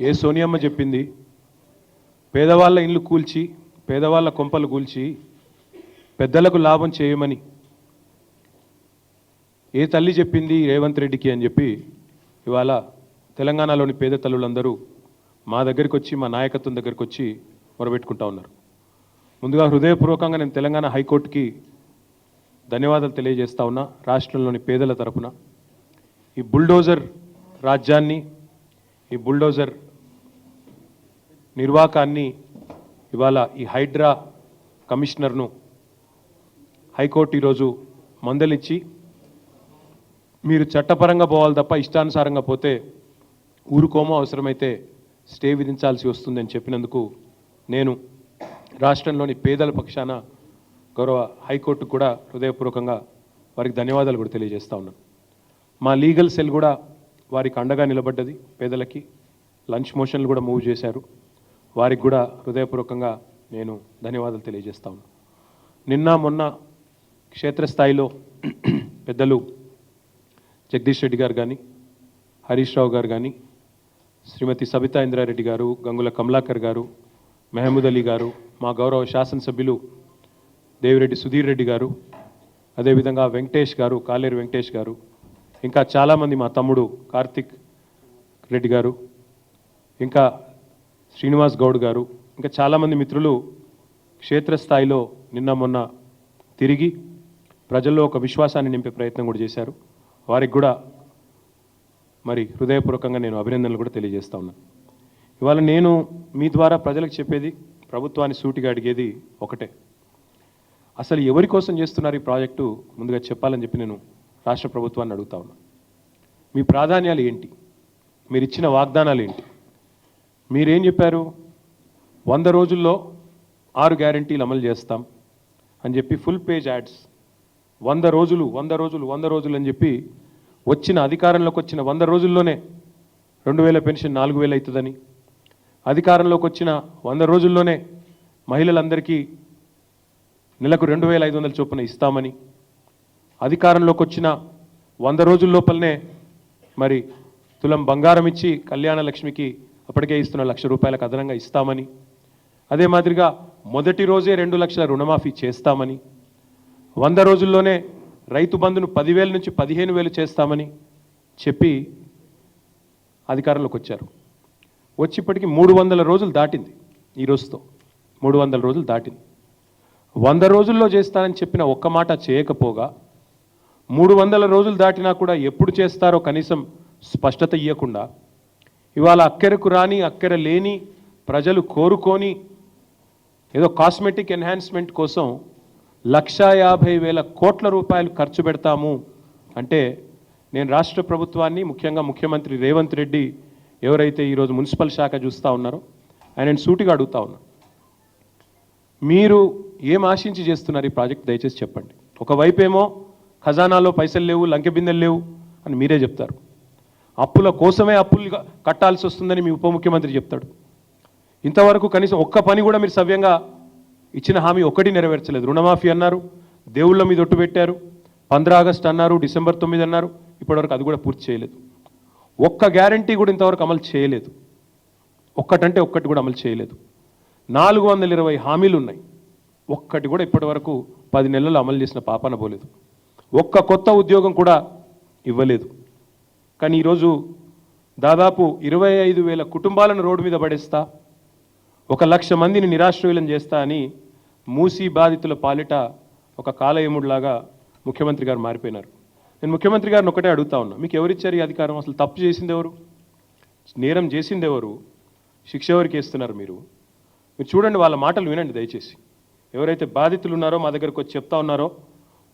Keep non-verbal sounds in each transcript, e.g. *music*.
ఏ సోనియమ్మ చెప్పింది? పేదవాళ్ళ ఇండ్లు కూల్చి పేదవాళ్ళ కొంపలు కూల్చి పెద్దలకు లాభం చేయమని. ఏ తల్లి చెప్పింది రేవంత్ రెడ్డికి అని చెప్పి ఇవాళ తెలంగాణలోని పేద తల్లులందరూ మా దగ్గరికి వచ్చి మా నాయకత్వం దగ్గరికి వచ్చి మొరబెట్టుకుంటా ఉన్నారు. ముందుగా హృదయపూర్వకంగా నేను తెలంగాణ హైకోర్టుకి ధన్యవాదాలు తెలియజేస్తా ఉన్నా రాష్ట్రంలోని పేదల తరపున. ఈ బుల్డోజర్ రాజ్యాన్ని ఈ బుల్డోజర్ నిర్వాకాన్ని ఇవాళ ఈ హైడ్రా కమిషనర్ను హైకోర్టు ఈరోజు మందలిచ్చి మీరు చట్టపరంగా పోవాలి తప్ప ఇష్టానుసారంగా పోతే ఊరుకోమో అవసరమైతే స్టే విధించాల్సి వస్తుందని చెప్పినందుకు నేను రాష్ట్రంలోని పేదల పక్షాన గౌరవ హైకోర్టుకు కూడా హృదయపూర్వకంగా వారికి ధన్యవాదాలు కూడా తెలియజేస్తా ఉన్నాను. మా లీగల్ సెల్ కూడా వారికి అండగా నిలబడ్డది పేదలకి. లంచ్ మోషన్లు కూడా మూవ్ చేశారు. వారికి కూడా హృదయపూర్వకంగా నేను ధన్యవాదాలు తెలియజేస్తాను నిన్న మొన్న క్షేత్రస్థాయిలో *clears throat* పెద్దలు జగదీష్ రెడ్డి గారు కానీ హరీష్ రావు గారు కానీ శ్రీమతి సబితా ఇంద్రారెడ్డి గారు గంగుల కమలాకర్ గారు మెహమూద్ అలీ గారు మా గౌరవ శాసనసభ్యులు దేవిరెడ్డి సుధీర్ రెడ్డి గారు అదేవిధంగా వెంకటేష్ గారు కాలేరు వెంకటేష్ గారు ఇంకా చాలామంది మా తమ్ముడు కార్తిక్ రెడ్డి గారు ఇంకా శ్రీనివాస్ గౌడ్ గారు ఇంకా చాలామంది మిత్రులు క్షేత్రస్థాయిలో నిన్న మొన్న తిరిగి ప్రజల్లో ఒక విశ్వాసాన్ని నింపే ప్రయత్నం కూడా చేశారు. వారికి కూడా మరి హృదయపూర్వకంగా నేను అభినందనలు కూడా తెలియజేస్తా ఉన్నాను ఇవాళ నేను మీ ద్వారా ప్రజలకు చెప్పేది ప్రభుత్వాన్ని సూటిగా అడిగేది ఒకటే. అసలు ఎవరి కోసం చేస్తున్నారు ఈ ప్రాజెక్టు? ముందుగా చెప్పాలని చెప్పి నేను రాష్ట్ర ప్రభుత్వాన్ని అడుగుతా ఉన్నా. మీ ప్రాధాన్యాలు ఏంటి? మీరు ఇచ్చిన వాగ్దానాలు ఏంటి? మీరేం చెప్పారు? వంద రోజుల్లో ఆరు గ్యారంటీలు అమలు చేస్తాం అని చెప్పి ఫుల్ పేజ్ యాడ్స్. వంద రోజులు వంద రోజులు వంద రోజులు అని చెప్పి వచ్చిన అధికారంలోకి వచ్చిన వంద రోజుల్లోనే రెండు వేల పెన్షన్ నాలుగు వేలు అవుతుందని అధికారంలోకి వచ్చిన వంద రోజుల్లోనే మహిళలందరికీ నెలకు రెండు వేల ఐదు వందల చొప్పున ఇస్తామని అధికారంలోకి వచ్చిన వంద రోజుల లోపలనే మరి తులం బంగారం ఇచ్చి కళ్యాణ లక్ష్మికి అప్పటికే ఇస్తున్న లక్ష రూపాయలకు అదనంగా ఇస్తామని అదే మాదిరిగా మొదటి రోజే రెండు లక్షల రుణమాఫీ చేస్తామని వంద రోజుల్లోనే రైతు బంధును పదివేల నుంచి పదిహేను వేలు చేస్తామని చెప్పి అధికారంలోకి వచ్చారు. వచ్చి ఇప్పటికి మూడు వందల రోజులు దాటింది ఈ రోజుతో. మూడు వందల రోజులు దాటింది. వంద రోజుల్లో చేస్తానని చెప్పిన ఒక్క మాట చేయకపోగా మూడు వందల రోజులు దాటినా కూడా ఎప్పుడు చేస్తారో కనీసం స్పష్టత ఇవ్వకుండా ఇవాళ అక్కెరకు రాని అక్కెర లేని ప్రజలు కోరుకొని ఏదో కాస్మెటిక్ ఎన్హాన్స్మెంట్ కోసం లక్షా యాభై వేల కోట్ల రూపాయలు ఖర్చు పెడతాము అంటే నేను రాష్ట్ర ప్రభుత్వాన్ని ముఖ్యంగా ముఖ్యమంత్రి రేవంత్ రెడ్డి ఎవరైతే ఈరోజు మున్సిపల్ శాఖ చూస్తూ ఉన్నారో ఆయన సూటిగా అడుగుతా ఉన్నా. మీరు ఏం ఆశించి చేస్తున్నారు ఈ ప్రాజెక్ట్? దయచేసి చెప్పండి. ఒకవైపేమో ఖజానాలో పైసలు లేవు లంకె బిందెలు లేవు అని మీరే చెప్తారు. అప్పుల కోసమే అప్పులు కట్టాల్సి వస్తుందని మీ ఉప ముఖ్యమంత్రి చెప్తాడు. ఇంతవరకు కనీసం ఒక్క పని కూడా మీరు సవ్యంగా ఇచ్చిన హామీ ఒక్కటి నెరవేర్చలేదు. రుణమాఫీ అన్నారు దేవుళ్ళ మీద ఒట్టు పెట్టారు పంద్రా ఆగస్ట్ అన్నారు డిసెంబర్ తొమ్మిది అన్నారు ఇప్పటివరకు అది కూడా పూర్తి చేయలేదు. ఒక్క గ్యారంటీ కూడా ఇంతవరకు అమలు చేయలేదు. ఒక్కటంటే ఒక్కటి కూడా అమలు చేయలేదు. నాలుగు వందల ఇరవై హామీలు ఉన్నాయి. ఒక్కటి కూడా ఇప్పటివరకు పది నెలలు అమలు చేసిన పాపన పోలేదు. ఒక్క కొత్త ఉద్యోగం కూడా ఇవ్వలేదు. కానీ ఈరోజు దాదాపు ఇరవై ఐదు వేల కుటుంబాలను రోడ్డు మీద పడేస్తా ఒక లక్ష మందిని నిరాశ్రయులను చేస్తా అని మూసీ బాధితుల పాలిట ఒక కాలయముడిలాగా ముఖ్యమంత్రి గారు మారిపోయినారు. నేను ముఖ్యమంత్రి గారిని ఒకటే అడుగుతా ఉన్నా మీకు ఎవరిచ్చారు ఈ అధికారం? అసలు తప్పు చేసింది ఎవరు? నేరం చేసింది ఎవరు? శిక్ష ఎవరికి వేస్తున్నారు మీరు? మీరు చూడండి వాళ్ళ మాటలు వినండి దయచేసి. ఎవరైతే బాధితులు ఉన్నారో మా దగ్గరకు వచ్చి చెప్తా ఉన్నారో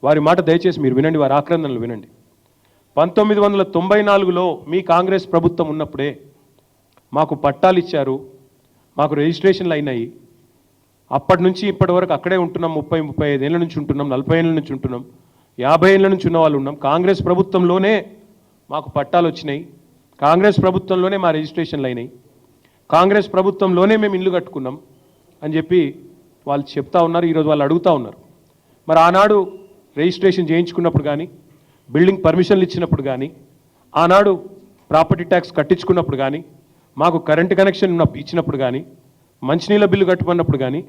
వారి మాట దయచేసి మీరు వినండి వారి ఆక్రందనలు వినండి. పంతొమ్మిది వందల తొంభై నాలుగులో మీ కాంగ్రెస్ ప్రభుత్వం ఉన్నప్పుడే మాకు పట్టాలు ఇచ్చారు మాకు రిజిస్ట్రేషన్లు అయినాయి. అప్పటి నుంచి ఇప్పటి వరకు అక్కడే ఉంటున్నాం ముప్పై ముప్పై ఐదు ఏళ్ళ నుంచి ఉంటున్నాం నలభై ఏళ్ళ నుంచి ఉంటున్నాం యాభై ఏళ్ళ నుంచి ఉన్న వాళ్ళు ఉన్నాం. కాంగ్రెస్ ప్రభుత్వంలోనే మాకు పట్టాలు వచ్చినాయి కాంగ్రెస్ ప్రభుత్వంలోనే మా రిజిస్ట్రేషన్లు అయినాయి కాంగ్రెస్ ప్రభుత్వంలోనే మేము ఇల్లు కట్టుకున్నాం అని చెప్పి వాళ్ళు చెప్తా ఉన్నారు ఈరోజు వాళ్ళు అడుగుతా ఉన్నారు. మరి ఆనాడు రిజిస్ట్రేషన్ చేయించుకున్నప్పుడు కానీ బిల్డింగ్ పర్మిషన్లు ఇచ్చినప్పుడు కానీ ఆనాడు ప్రాపర్టీ ట్యాక్స్ కట్టించుకున్నప్పుడు కానీ మాకు కరెంటు కనెక్షన్ ఇచ్చినప్పుడు కానీ మంచినీళ్ళ బిల్లు కట్టుకున్నప్పుడు కానీ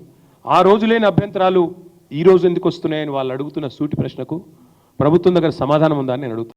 ఆ రోజు లేని అభ్యంతరాలు ఈ రోజు ఎందుకు వస్తున్నాయని వాళ్ళు అడుగుతున్న సూటి ప్రశ్నకు ప్రభుత్వం దగ్గర సమాధానం ఉందని నేను అడుగుతాను